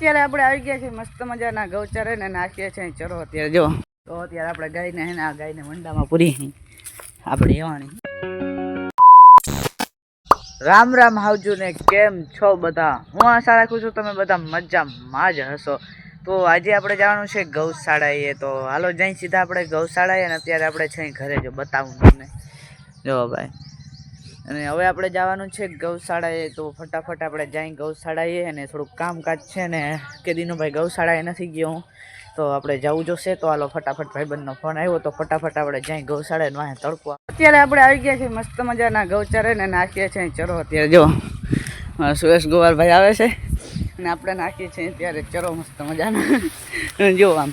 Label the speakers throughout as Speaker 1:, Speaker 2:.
Speaker 1: અત્યારે આપણે આવી ગયા છીએ મસ્ત મજાના ગૌચરે ને નાખીએ છીએ ચલો અત્યારે, જો. તો અત્યારે આપણે ગાયને હે ને, આ ગાયને મંડામાં પૂરી આપણે એવાની રામ રામ હાવજુ ને કેમ છો બધા? હું આશા રાખું છું, તમે બધા મજામાં જ હશો. તો આજે આપણે જવાનું છે ગૌશાળાએ. તો હાલો, જઈ સીધા આપણે ગૌશાળાએ અને અત્યારે આપણે છે ઘરે જો બતાવું તમને. જો ભાઈ. અને હવે આપણે જવાનું છે ગૌશાળાએ, તો ફટાફટ આપણે જઈ ગૌશાળાએ અને થોડુંક કામકાજ છે ને, કે દિનુભાઈ ગૌશાળાએ નથી ગયો. તો આપણે જવું જોશે. તો હાલો ફટાફટ ભાઈબંધનો ફોન આવ્યો, તો ફટાફટ આપણે જઈ ગૌશાળાએ વાંહે તડકો. અત્યારે આપણે આવી ગયા છીએ મસ્ત મજાના ગૌચારે ને નાખીએ છીએ ચરો અત્યારે. જો સુરેશ ગોવાલભાઈ આવે છે. અને આપણે નાખીએ છીએ ત્યારે ચરો મસ્ત મજાના. જો આમ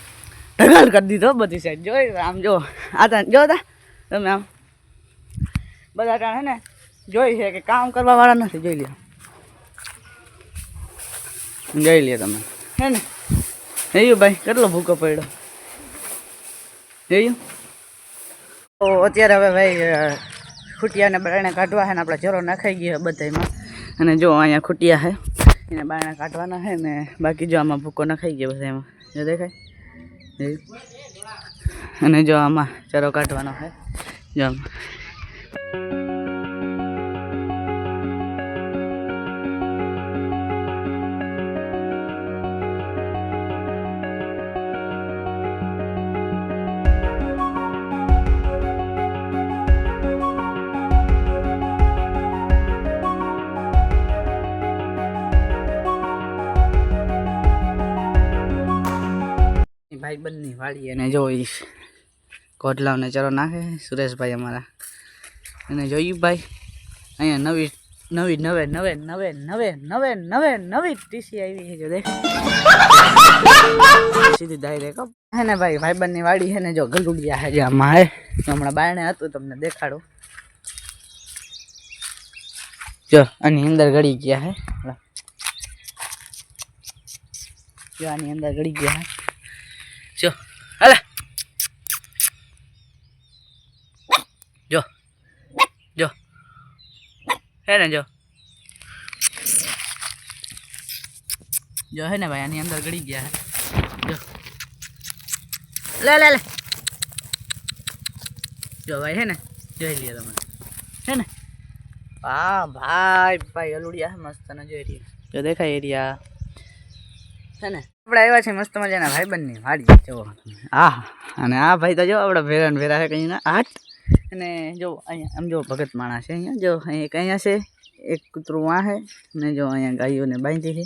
Speaker 1: ઢગાલ કરી દીધો બધી સાઈડ જોઈ, આમ જો, આ જો તા, તમે આમ. બધા ટાણે ને? જોઈ છે કે કામ કરવા વાળા નથી જોઈ લે જોઈ લ્યો તમે. હે ને? જોયું ભાઈ કેટલો ભૂકો પડ્યો? જોયું તો અત્યારે હવે ભાઈ ખૂટિયાને બારણે કાઢવા છે ને આપણે ચરો નખાઈ ગયો બધામાં અને જો અહીંયા ખૂટિયા છે એને બારણે કાઢવાના છે ને બાકી જો આમાં ભૂકો નખાઈ ગયો બધામાં જો દેખાય? અને જો આમાં ચરો કાઢવાનો છે જો આમાં. વાળી અને જોઈશ કોટલાવને ચરો નાખે. સુરેશભાઈ અમારા. અને જોયું ભાઈ અહીંયા નવી નવી, નવે નવે નવે નવે નવે નવે, નવી ટીસી આવી છે, જો દેખ. સીધી ડાયરેક્ટ હે. ને ભાઈ ભાઈબંધની વાડી છે ને જો ગલુડિયા છે જે આમાં હે હમણાં બાયણે હતું, તમને દેખાડું. જો, આની અંદર ગળી ગયા હે. જો, આની અંદર ગળી ગયા હે. જો હાલે જો જો હે ને જો. જો હે ને ભાઈ આની અંદર ગળી ગયા જો. લે લે લે. જો ભાઈ હે ને જોઈ લ્યો તમે. હે ને. હા ભાઈ ભાઈ અલુડિયા હે મસ્ત ને જોઈ રહ્યા જો દેખાય એરિયા. હે ને. આપણે આવ્યા છે મસ્ત મજાના ભાઈ બંને વાડી જો આ અને આ ભાઈ તો જો આપણે ભેરા ભેરા છે કંઈ ના. આઠ અને જો અહીંયા, આમ જો ભગત માણસ છે અહીંયા, જો અહીંયા એક અહીંયા છે, એક કૂતરું આ છે, ને જો અહીંયા ગાયોને બાંધી છે.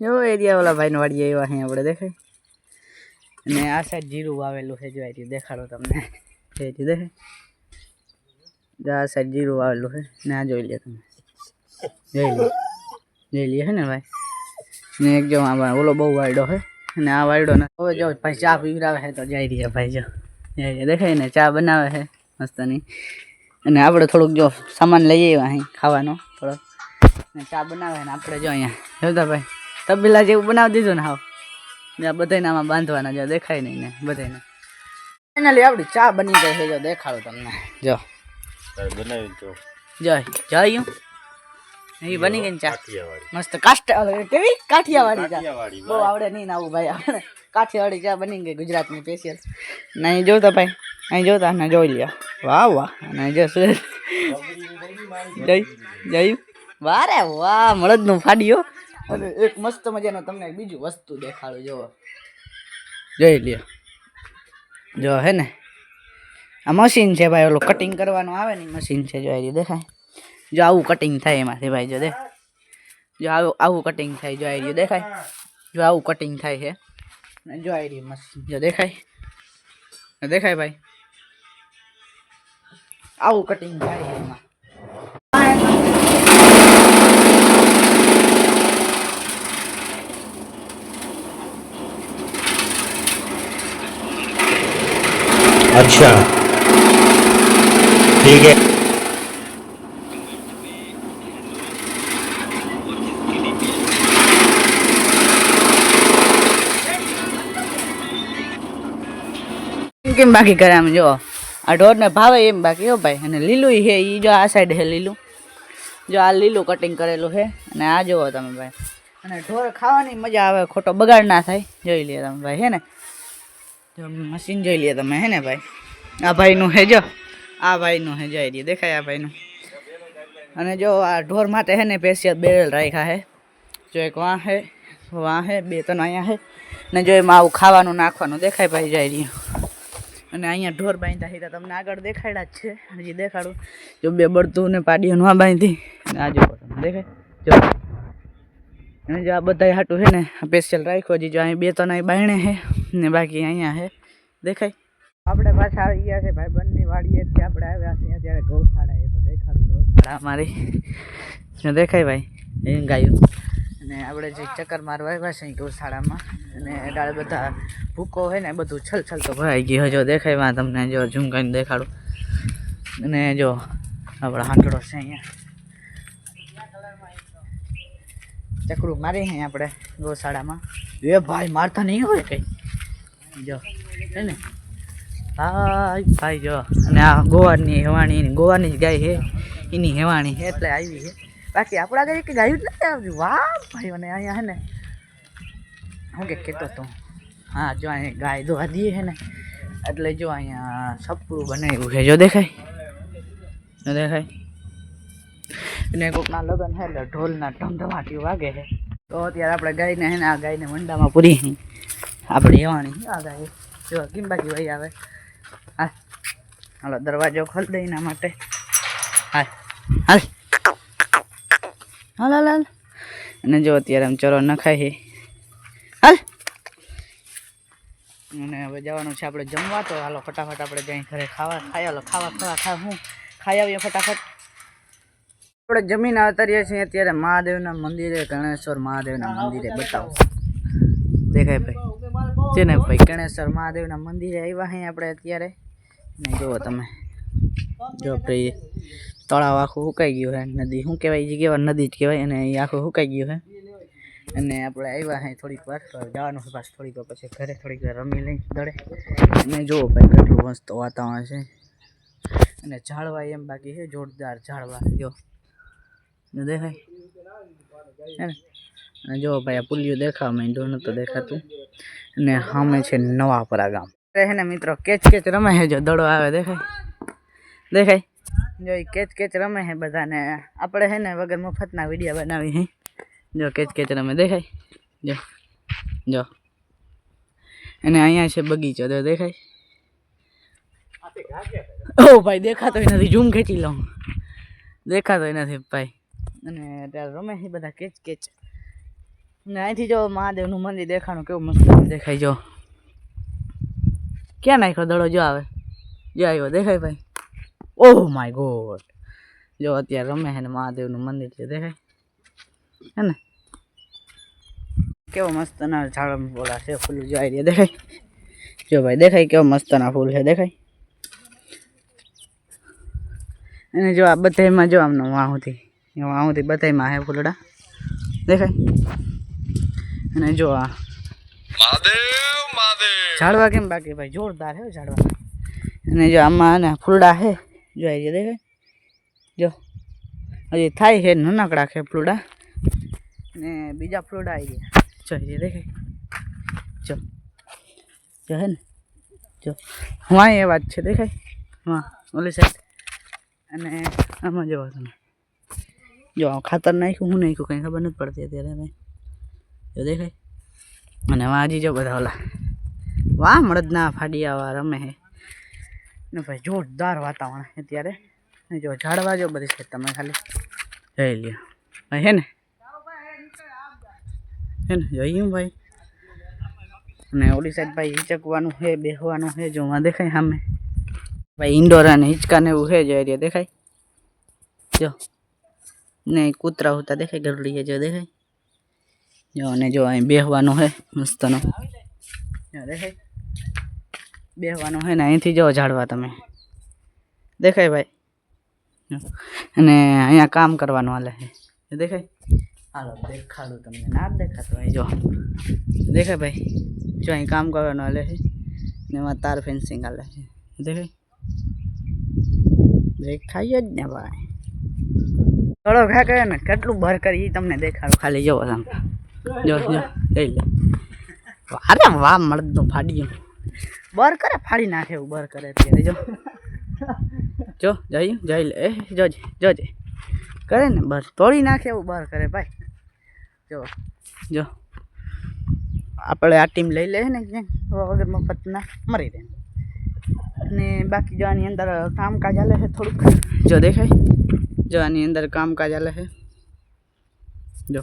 Speaker 1: જો એરિયા ઓલા ભાઈને વાડી એવા અહીંયા આપણે દેખાય. અને આ સાઈડ જીરું વાવેલું છે, જો અહીંથી દેખાડો તમને. અહીંથી દેખાય. જો આ સાઈડ જીરું વાવેલું છે, ને આ જોઈ લે તમે. જોઈ લે. જોઈ લે છે ને ભાઈ. ને એક જો ઓલો બહુ વાયડો છે, અને આ વાયડો ને હવે જો ભાઈ ચા પીવડાવે છે તો જઈ રહ્યા ભાઈ જો. જઈ દેખાય ને ચા બનાવે છે. મસ્તની. અને આપણે થોડુંક જો સામાન લઈ આવ્યા અહીં ખાવાનો થોડોક. ચા બનાવે ને આપણે જો અહીંયા. જોતા ભાઈ તબેલા જેવું બનાવી દીધું ને હાવ. આ બધાને આમાં બાંધવાના જો દેખાય નહીં ને બધાને ફાઇનલી આપણી ચા બની ગઈ છે જો દેખાડો તમને. જો.
Speaker 2: બનાવી જો
Speaker 1: જય જયું એ બની ગઈ ને ચા. મસ્ત કાસ્ટ કેવી? કાઠિયાવાડી ચા. બહુ આવડે નહીં આવું ભાઈ. આપણે કાઠિયાવાડી ચા બની ગઈ ગુજરાતની સ્પેશિયલ ને અહીં જોતા ભાઈ. અહીં જોતા ને જોઈ લ્યો. વાહ વાહ. અને જો સુરેશ. જય જય. વાહ રે વાહ મળદનું ફાડ્યો. અને એક મસ્ત મજાનો તમને બીજું વસ્તુ દેખાડું જોવો જોઈ લ્યો. જો હે ને? આ મશીન છે ભાઈ ઓલું કટિંગ કરવાનું આવે ને મશીન છે જોઈ દેખાય. જો આવું કટિંગ થાય એમાંથી ભાઈ જો દે જો આવું આવું કટિંગ થાય જો આ રહ્યું દેખાય જો આવું કટિંગ થાય છે અને જો આ રહ્યું મશીન જો દેખાય જો દેખાય ભાઈ આવું કટિંગ થાય છે એમાં
Speaker 2: अच्छा ठीक है
Speaker 1: બાકી કરે આમ જો, આ ઢોરને ભાવે એમ બાકી હો ભાઈ. અને લીલું છે એ જો આ સાઈડ છે લીલું. જો આ લીલું કટિંગ કરેલું છે. અને આ જુઓ તમે ભાઈ. અને ઢોર ખાવાની મજા આવે, ખોટો બગાડ ના થાય. જોઈ લે તમે ભાઈ, હે ને? જો મશીન જોઈ લે તમે, હે ને ભાઈ? આ ભાઈનું હે જો. આ ભાઈનું હે જોઈ લે દેખાય આ ભાઈનું. અને જો આ ઢોર માટે હે ને સ્પેશિયલ બેરલ રાખ્યા હે જો એક વાં હે વાં હે બે ત્રણ અહીંયા હે ને જો એમાં આવું ખાવાનું નાખવાનું દેખાય ભાઈ જાય રહ્યું અને અહીંયા ઢોર બાંધ્યા હતા તમને આગળ દેખાડ્યા જ છે. હજી દેખાડું. જો બે બળતું ને પાડીઓ ન બાંધી. અને આ જો તમને દેખાય. જો. અને જો આ બધા હાટું છે ને સ્પેશિયલ રાખ્યો હજી જો અહીં બે ત્રણ અહીં બાયણે છે ને બાકી અહીંયા છે. દેખાય? આપણે પાછા આવી ગયા છે ભાઈ બંને વાડીએથી આપણે આવ્યા છીએ. અત્યારે ગૌશાળા એ તો દેખાડું ગૌશાળા અમારી. જો દેખાય ભાઈ? ગાયું. અને આપણે જે ચક્કર મારવા આવ્યા છે ગૌશાળામાં અને ડાળ બધા ભૂકો હોય ને બધું છલ છલ તો ભરાઈ ગયું જો દેખાય તમને, જો ઝૂમ કરીને દેખાડું. અને જો આપણો હાંકડો છે અહીંયા. ચકડું મારી હે આપણે ગૌશાળામાં. એ ભાઈ મારતા નહીં હોય કઈ. જો, હે ને? ભાઈ ભાઈ, જો. અને આ ગોવાની હેવાણી ગોવાની જ ગાય છે. એની હેવાણી એટલે આવી છે. બાકી આપણા ઘરે કે ગાયું જ નથી આવતી. ભાઈ મને અહીંયા હે ને, હું કે કહેતો હતો હા, જો અહીંયા ગાય દોવા દઈએ હે ને, એટલે જો અહીંયા સપડું બનાવ્યું છે. જો દેખાય? જો દેખાય? અને કોકના લગ્ન હે એટલે ઢોલના ઢમઢમાટી વાગે છે. તો અત્યારે આપણે ગાયને હે ને, આ ગાયને મંડામાં પૂરી હી આપણે હેવાણી આ ગાય. જો, કિંબાજી ભાઈ આવે. હા હાલો, દરવાજો ખોલી દે એના માટે. હા હાલ. હાલ હાલ હાલ. અને જો અત્યારે આમ ચરો નખાય છે. હાલ. અને હવે જવાનું છે આપણે જમવા, તો હાલો ફટાફટ આપણે જઈ ઘરે ખાવા ખાઈ, હાલો ખાવા ખાવા ખા હું ખાઈ આવીએ ફટાફટ. આપણે જમીન અવતરીએ છીએ અત્યારે મહાદેવના મંદિરે, ગણેશ્વર મહાદેવના મંદિરે, બતાવો. દેખાય ભાઈ. છે ને ભાઈ, ગણેશ્વર મહાદેવના મંદિરે આવ્યા હે આપણે અત્યારે. ને જુઓ તમે. જો ભાઈ તળાવ આખું સુકાઈ ગયું છે નદી. શું કહેવાય જે કહેવાય નદી જ કહેવાય. અને એ આખું સુકાઈ ગયું છે અને આપણે આવ્યા છે થોડીક વાર. જવાનું છે પાછું થોડીક વાર પછી ઘરે. થોડીક વાર રમી લઈ દડે. અને જુઓ ભાઈ કેટલું મસ્ત વાતાવરણ છે. અને ઝાડવા એમ બાકી છે, જોરદાર ઝાડવા. જો. દેખાય? ને? અને જો ભાઈ, આ પુલિયું દેખાવા માંડ્યું નતું દેખાતું. અને સામે છે નવાપરા ગામ. છે ને મિત્રો કેચ કેચ રમે છે, જો દડો આવે, દેખાય? દેખાય? જો એ કેચ કેચ રમે છે બધાને. આપણે છે ને વગર મફતના વીડિયો બનાવી હે. જો કેચ કેચ રમે, દેખાય? જો જો. અને અહીંયા છે બગીચો તો દેખાય? ઓ ભાઈ, દેખાતો નથી, ઝૂમ ખેંચી લઉં. દેખાતો નથી ભાઈ. અને ત્યારે રમે છે બધા કેચ કેચ. ને અહીંથી જો મહાદેવનું મંદિર દેખાણું કેવું મસ્ત દેખાય, જો. ક્યાં નાખ્યો દડો? જો આવે. જો આવ્યો, દેખાય ભાઈ? ઓહ માય ગોડ જો અત્યારે રમે છે ને મહાદેવનું મંદિર છે દેખાય હે ને કેવો મસ્તના ઝાડ બોલા છે ફૂલ જો આવી રહ્યા દેખાય જો ભાઈ દેખાય કેવો મસ્તના ફૂલ છે દેખાય અને જો આ બધામાં જો આમનો વાહુથી વાહુથી બધામાં હે ફૂલડા દેખાય અને જો આ ઝાડવા કેમ બાકી ભાઈ જોરદાર હે ઝાડવા અને જો આમાં ને ફૂલડા હે જો આવી દેખાય. જો, હજી થાય છે નાનકડા છે ફૂલડા ને બીજા ફૂલડા આવી ગયા. જોઈ એ દેખાય. જો જો હે ને. જો, હા એ વાત છે દેખાય? હા, ઓલી સાઈડ અને આમાં જોવો તમે. જો ખાતર નાખ્યું, હું નાખ્યું, કંઈ ખબર નથી પડતી અત્યારે ભાઈ. જો દેખાય? અને વાજી જો બધા ઓલા. વાહ, મળદના ફાડિયાવા રમે હે. ને ભાઈ જોરદાર વાતાવરણ અત્યારે. જો ઝાડવા જો બધી છે તમે ખાલી. જઈ લ્યો. હે ને? હે ને? જોયું ભાઈ. અને ઓલી સાઈડ ભાઈ હિચકવાનું છે બેસવાનું છે જો દેખાય સામે. ભાઈ ઇન્ડોર અને હિંચકાને એવું છે જો એરિયા દેખાય. જો. ને કૂતરા હોતા દેખાય ગરડીએ જો દેખાય. જો અને જો અહીં બેહવાનું છે, મસ્તનો. દેખાય. બેસવાનું છે ને, અહીંથી જો ઝાડવા તમે. દેખાય ભાઈ? અને અહીંયા કામ કરવાનું હાલે છે દેખાય? હાલો, દેખાડું તમને. ના દેખાતું અહીં, જો. દેખાય ભાઈ? જો અહીં કામ કરવાનું હાલે છે ને એમાં તાર ફેન્સિંગ હાલે છે દેખાય? દેખાય જ ને ભાઈ. થોડો ખા કરે ને કેટલું ભર કરી એ તમને દેખાડું. ખાલી જોવો તમે. જો જો જઈ લે. અરે વાહ મળદ તો ફાડી ગયું બર કરે? ફાડી નાખે એવું બર કરે અત્યારે, જો. જો, જઈ જઈ લે. એ જોજે જોજે કરે ને બર. તોડી નાખે એવું બર કરે ભાઈ. જો જો. આપણે આ ટીમ લઈ લે ને વગર મફતના મરી રહે અને બાકી જો આની અંદર કામકાજ હાલે છે થોડુંક. જો દેખાય. જો આની અંદર કામકાજ હાલે છે. જો.